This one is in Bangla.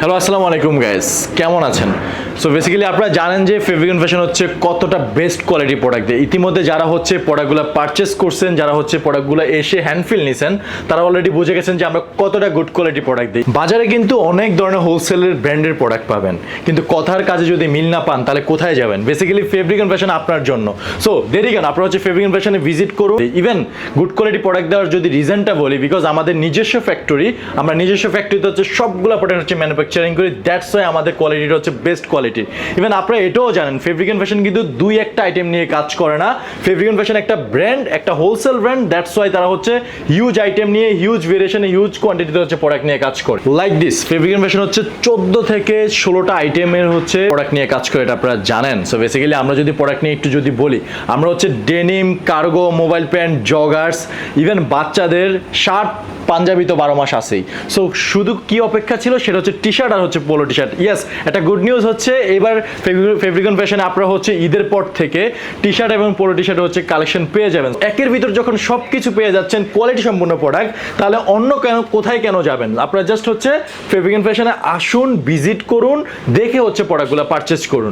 হ্যালো আসসালামু আলাইকুম গাইস কেমন আছেন? সো বেসিক্যালি আপনারা জানেন যে ফেব্রিকন ফ্যাশন হচ্ছে কতটা বেস্ট কোয়ালিটি প্রোডাক্ট দেয়। ইতিমধ্যে যারা হচ্ছে প্রোডাক্টগুলো পারচেস করছেন, যারা হচ্ছে প্রোডাক্টগুলো এসে হ্যান্ডফিল নিছেন, তারা অলরেডি বুঝে গেছেন যে আমরা কতটা গুড কোয়ালিটি প্রোডাক্ট দিই। বাজারে কিন্তু অনেক ধরনের হোলসেলের ব্র্যান্ডের প্রোডাক্ট পাবেন। কিন্তু কথার কাজে যদি মিল না পান, তাহলে কোথায় যাবেন? বেসিক্যালি ফেব্রিকন ফ্যাশন আপনার জন্য। সো দেরি কেন? আপনারা হচ্ছে ফেব্রিকন ফ্যাশনে ভিজিট করুন। ইভেন গুড কোয়ালিটি প্রোডাক্ট দেওয়ার যদি রিজনটা বলি বিকজ আমাদের নিজস্ব ফ্যাক্টরি আমরা নিজস্ব ফ্যাক্টরিতে হচ্ছে সবগুলো প্রোডাক্ট হচ্ছে ম্যানুফ্যাকচারিং করি। দ্যাটস ওয়াই আমাদের কোয়ালিটিটা হচ্ছে বেস্ট কোয়ালিটি ইভেন আপনারা এটাও জানেন ফেব্রিকন ফ্যাশন কিন্তু দুই একটা আইটেম নিয়ে কাজ করে না। ফেব্রিকন ফ্যাশন একটা ব্র্যান্ড একটা হোলসেল ব্র্যান্ড দ্যাটস ওয়াই তারা হচ্ছে হিউজ আইটেম নিয়ে হিউজ ভেরিয়েশনে হিউজ কোয়ান্টিটিতে হচ্ছে প্রোডাক্ট নিয়ে কাজ করে। লাইক দিস ফেব্রিকন ফ্যাশন হচ্ছে চোদ্দ থেকে ষোলোটা আইটেমের হচ্ছে প্রোডাক্ট নিয়ে কাজ করে, এটা আপনারা জানেন। সো বেসিক্যালি আমরা যদি প্রোডাক্ট নিয়ে একটু যদি বলি, আমরা হচ্ছে denim cargo mobile pant joggers even বাচ্চাদের শার্ট পাঞ্জাবি তো বারো মাস আসেই সো শুধু কি অপেক্ষা ছিল? সেটা হচ্ছে টি শার্ট আর হচ্ছে পোলো টি শার্ট ইয়েস একটা গুড নিউজ হচ্ছে, এবার ফেব্রিকন ফ্যাশনে আপনারা হচ্ছে ঈদের পর থেকে টি শার্ট এবং পোলো টি শার্ট হচ্ছে কালেকশন পেয়ে যাবেন। একের ভিতর যখন সব কিছু পেয়ে যাচ্ছেন কোয়ালিটি সম্পূর্ণ প্রোডাক্ট তাহলে অন্য কেন কোথায় কেন যাবেন? আপনারা জাস্ট হচ্ছে ফেব্রিক ফ্যাশনে আসুন ভিজিট করুন, দেখে হচ্ছে প্রোডাক্টগুলো পারচেস করুন।